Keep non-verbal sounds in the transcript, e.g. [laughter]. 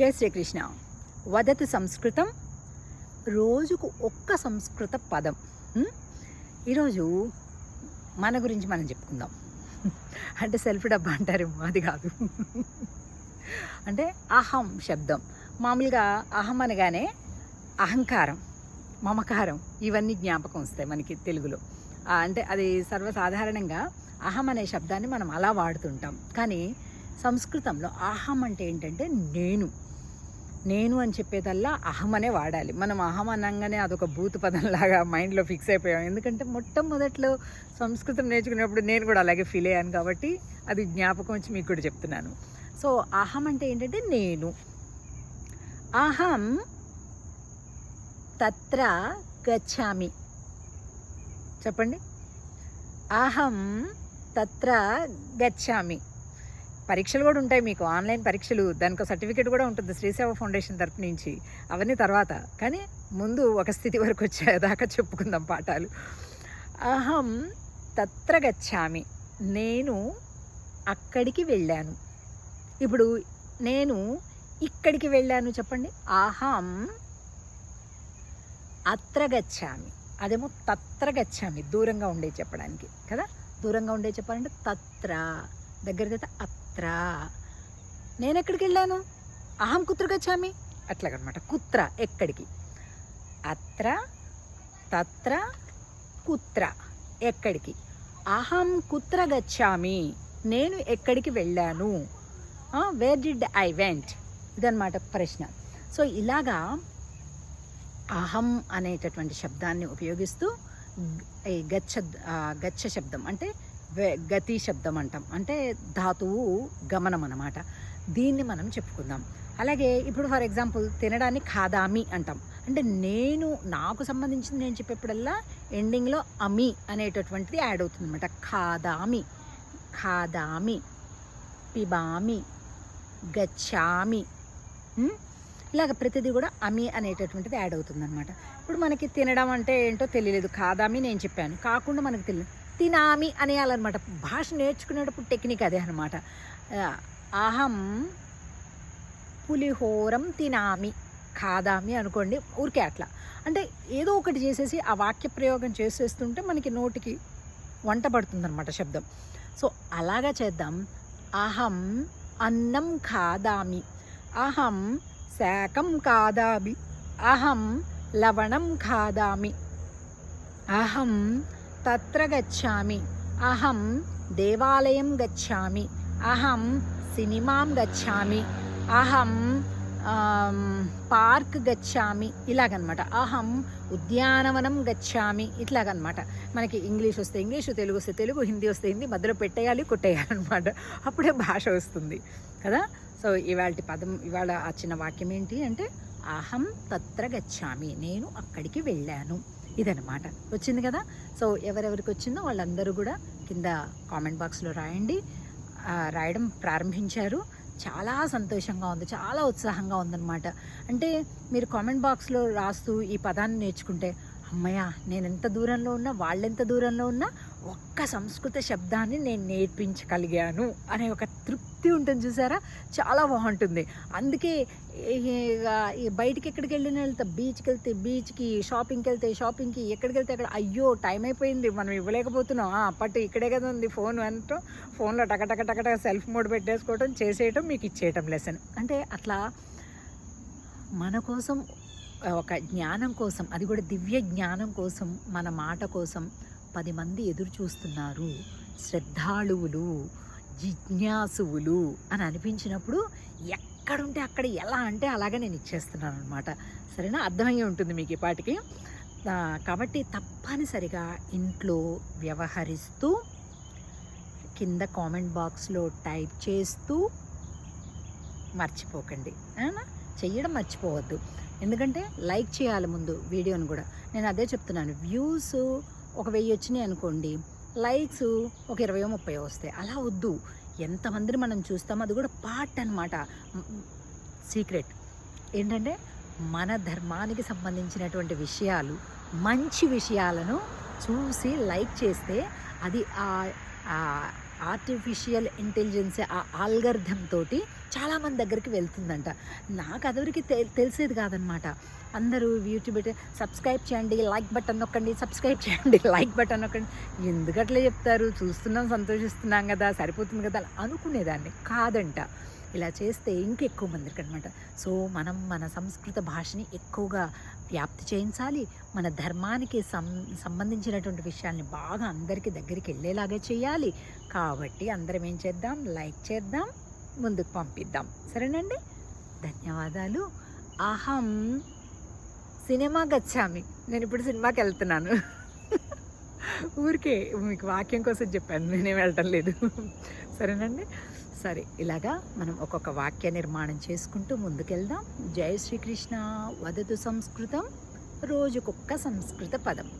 జై శ్రీకృష్ణ. వదతు సంస్కృతం రోజుకు ఒక్క సంస్కృత పదం. ఈరోజు మన గురించి మనం చెప్పుకుందాం. [laughs] అంటే సెల్ఫ్ డబ్బా అంటారేమో అది కాదు. [laughs] అంటే అహం శబ్దం. మామూలుగా అహం అనగానే అహంకారం మమకారం ఇవన్నీ జ్ఞాపకం వస్తాయి మనకి తెలుగులో. అంటే అది సర్వసాధారణంగా అహం అనే శబ్దాన్ని మనం అలా వాడుతుంటాం. కానీ సంస్కృతంలో అహం అంటే ఏంటంటే నేను. నేను అని చెప్పేదల్లా అహం అనే వాడాలి. మనం అహం అనగానే అదొక భూత పదంలాగా మైండ్లో ఫిక్స్ అయిపోయాం. ఎందుకంటే మొట్టమొదట్లో సంస్కృతం నేర్చుకునేప్పుడు నేను కూడా అలాగే ఫీల్ అయ్యాను కాబట్టి అది జ్ఞాపకం వచ్చి మీకు కూడా చెప్తున్నాను. సో అహం అంటే ఏంటంటే నేను. అహం తత్ర గచ్చామి. చెప్పండి. అహం తత్ర గచ్చామి. పరీక్షలు కూడా ఉంటాయి మీకు. ఆన్లైన్ పరీక్షలు దానికి సర్టిఫికేట్ కూడా ఉంటుంది శ్రీసేవ ఫౌండేషన్ తరపు నుంచి. అవన్నీ తర్వాత. కానీ ముందు ఒక స్థితి వరకు వచ్చేదాకా చెప్పుకుందాం పాఠాలు. అహం తత్ర గచ్చామి. నేను అక్కడికి వెళ్ళాను. ఇప్పుడు నేను ఇక్కడికి వెళ్ళాను చెప్పండి. అహం అత్ర గచ్చామి. అదేమో తత్ర గచ్చామి. దూరంగా ఉండే చెప్పడానికి. కదా? దూరంగా ఉండే చెప్పాలంటే తత్ర. దగ్గర అత్ర. నేను ఎక్కడికి వెళ్ళాను అహం కుత్ర గచ్చామి అట్లాగనమాట కుత్ర ఎక్కడికి? అత్ర తత్ర కుత్ర ఎక్కడికి? అహం కుత్ర గచ్చామి నేను ఎక్కడికి వెళ్ళాను? వేర్ డిడ్ ఐ వెంట్ ఇదన్నమాట ప్రశ్న. సో ఇలాగా అహం అనేటటువంటి శబ్దాన్ని ఉపయోగిస్తూ గచ్చ గచ్చ శబ్దం అంటే గతి శబ్దం అంటాం. అంటే ధాతువు గమనం అన్నమాట. దీన్ని మనం చెప్పుకుందాం. అలాగే ఇప్పుడు ఫర్ ఎగ్జాంపుల్ తినడాన్ని ఖాదామి అంటాం. అంటే నేను నాకు సంబంధించింది నేను చెప్పేప్పుడల్లా ఎండింగ్లో అమి అనేటటువంటిది యాడ్ అవుతుంది అనమాట ఖాదామి ఖాదామి పిబామి గచ్చామి ఇలాగ ప్రతిదీ కూడా అమి అనేటటువంటిది యాడ్ అవుతుంది అనమాట ఇప్పుడు మనకి తినడం అంటే ఏంటో తెలియలేదు. కాదామి నేను చెప్పాను. కాకుండా మనకు తెలియదు తినామి అనేయాలన్నమాట. భాష నేర్చుకునేటప్పుడు టెక్నిక్ అదే అనమాట అహం పులిహోరం తినామి కాదామి అనుకోండి ఊరికే అట్లా. అంటే ఏదో ఒకటి చేసేసి ఆ వాక్య ప్రయోగం చేసేస్తుంటే మనకి నోటికి వంట పడుతుందన్నమాట శబ్దం. సో అలాగా చేద్దాం. అహం అన్నం ఖాదామి అహం శాకం ఖాదామి అహం లవణం ఖాదామి అహం తత్ర గచ్చామి. అహం దేవాలయం గచ్చామి. అహం సినిమాం గచ్చామి. అహం పార్క్ గచ్చామి. ఇలాగనమాట. అహం ఉద్యానవనం గచ్చామి. ఇట్లాగనమాట. మనకి ఇంగ్లీష్ వస్తే ఇంగ్లీష్ తెలుగు వస్తే తెలుగు హిందీ వస్తే హిందీ మధ్యలో పెట్టేయాలి కొట్టేయాలన్నమాట అప్పుడే భాష వస్తుంది. కదా? సో ఇవాళ పదం ఇవాళ వచ్చిన వాక్యం ఏంటి అంటే అహం తత్ర గచ్చామి. నేను అక్కడికి వెళ్ళాను. ఇదనమాట వచ్చింది కదా? సో ఎవరెవరికి వచ్చిందో వాళ్ళందరూ కూడా కింద కామెంట్ బాక్స్లో రాయండి. రాయడం ప్రారంభించారు. చాలా సంతోషంగా ఉంది. చాలా ఉత్సాహంగా ఉందన్నమాట. అంటే మీరు కామెంట్ బాక్స్లో రాస్తూ ఈ పదాన్ని నేర్చుకుంటే అమ్మయ్య నేను ఎంత దూరంలో ఉన్నా వాళ్ళెంత దూరంలో ఉన్నా ఒక్క సంస్కృత శబ్దాన్ని నేను నేర్పించగలిగాను అనే ఒక తృప్తి ఉంటుంది చూసారా? చాలా బాగుంటుంది. అందుకే ఈ- బయటికి ఎక్కడికి వెళ్ళిన వెళ్తే బీచ్కి వెళ్తే బీచ్కి షాపింగ్కి వెళ్తే షాపింగ్కి ఎక్కడికి వెళ్తే అక్కడ అయ్యో టైం అయిపోయింది మనం ఇవ్వలేకపోతున్నాం. ఆ, పట్టు ఇక్కడే కదా ఉంది ఫోన్ అనటం ఫోన్లో టక టక సెల్ఫ్ మోడ్ పెట్టేసుకోవటం చేసేయటం మీకు ఇచ్చేయటం లెసన్ అంటే అట్లా మన కోసం ఒక జ్ఞానం కోసం అది కూడా దివ్య జ్ఞానం కోసం మన మాట కోసం పది మంది ఎదురు చూస్తున్నారు. శ్రద్ధాళువులు జిజ్ఞాసువులు అని అనిపించినప్పుడు ఎక్కడుంటే అక్కడ ఎలా అంటే అలాగే నేను ఇచ్చేస్తున్నాను అనమాట సరేనా? అర్థమయ్యే ఉంటుంది మీకు ఈ పాటికి. కాబట్టి తప్పనిసరిగా ఇంట్లో వ్యవహరిస్తూ కింద కామెంట్ బాక్స్లో టైప్ చేస్తూ మర్చిపోకండి. చెయ్యడం మర్చిపోవద్దు. ఎందుకంటే లైక్ చేయాలి ముందు వీడియోని కూడా. నేను అదే చెప్తున్నాను. వ్యూస్ ఒక వెయ్యి వచ్చినాయి అనుకోండి లైక్స్ ఒక ఇరవయో ముప్పై వస్తాయి. అలా వద్దు. ఎంతమందిని మనం చూస్తామో అది కూడా పార్ట్ అనమాట సీక్రెట్ ఏంటంటే మన ధర్మానికి సంబంధించినటువంటి విషయాలు మంచి విషయాలను చూసి లైక్ చేస్తే అది ఆ ఆర్టిఫిషియల్ ఇంటెలిజెన్స్ ఆ ఆల్గర్థం తోటి చాలామంది దగ్గరికి వెళ్తుందంట. నాకు అదవరికి తె తెలిసేది కాదనమాట. అందరూ యూట్యూబ్ సబ్స్క్రైబ్ చేయండి లైక్ బటన్ నొక్కండి సబ్స్క్రైబ్ చేయండి [laughs] లైక్ బటన్ నొక్కండి. ఎందుకట్లా చెప్తారు? చూస్తున్నాం సంతోషిస్తున్నాం కదా సరిపోతుంది కదా అనుకునేదాన్ని కాదంట. ఇలా చేస్తే ఇంకెక్కువ మందికి అనమాట సో మనం మన సంస్కృత భాషని ఎక్కువగా వ్యాప్తి చేయించాలి. మన ధర్మానికి సం సంబంధించినటువంటి విషయాల్ని బాగా అందరికీ దగ్గరికి వెళ్ళేలాగా చేయాలి. కాబట్టి అందరం ఏం చేద్దాం? లైక్ చేద్దాం. ముందుకు పంపిద్దాం. సరేనండి? ధన్యవాదాలు. అహం. సినిమా గచ్చామి. నేను ఇప్పుడు సినిమాకి వెళ్తున్నాను. ఊరికే మీకు వాక్యం కోసం చెప్పాను. నేనేం వెళ్ళటం లేదు. సరేనండి? సరే ఇలాగా మనం ఒక్కొక్క వాక్య నిర్మాణం చేసుకుంటూ ముందుకెళ్దాం. జై శ్రీకృష్ణ. వదతు సంస్కృతం. రోజుకొక్క సంస్కృత పదం.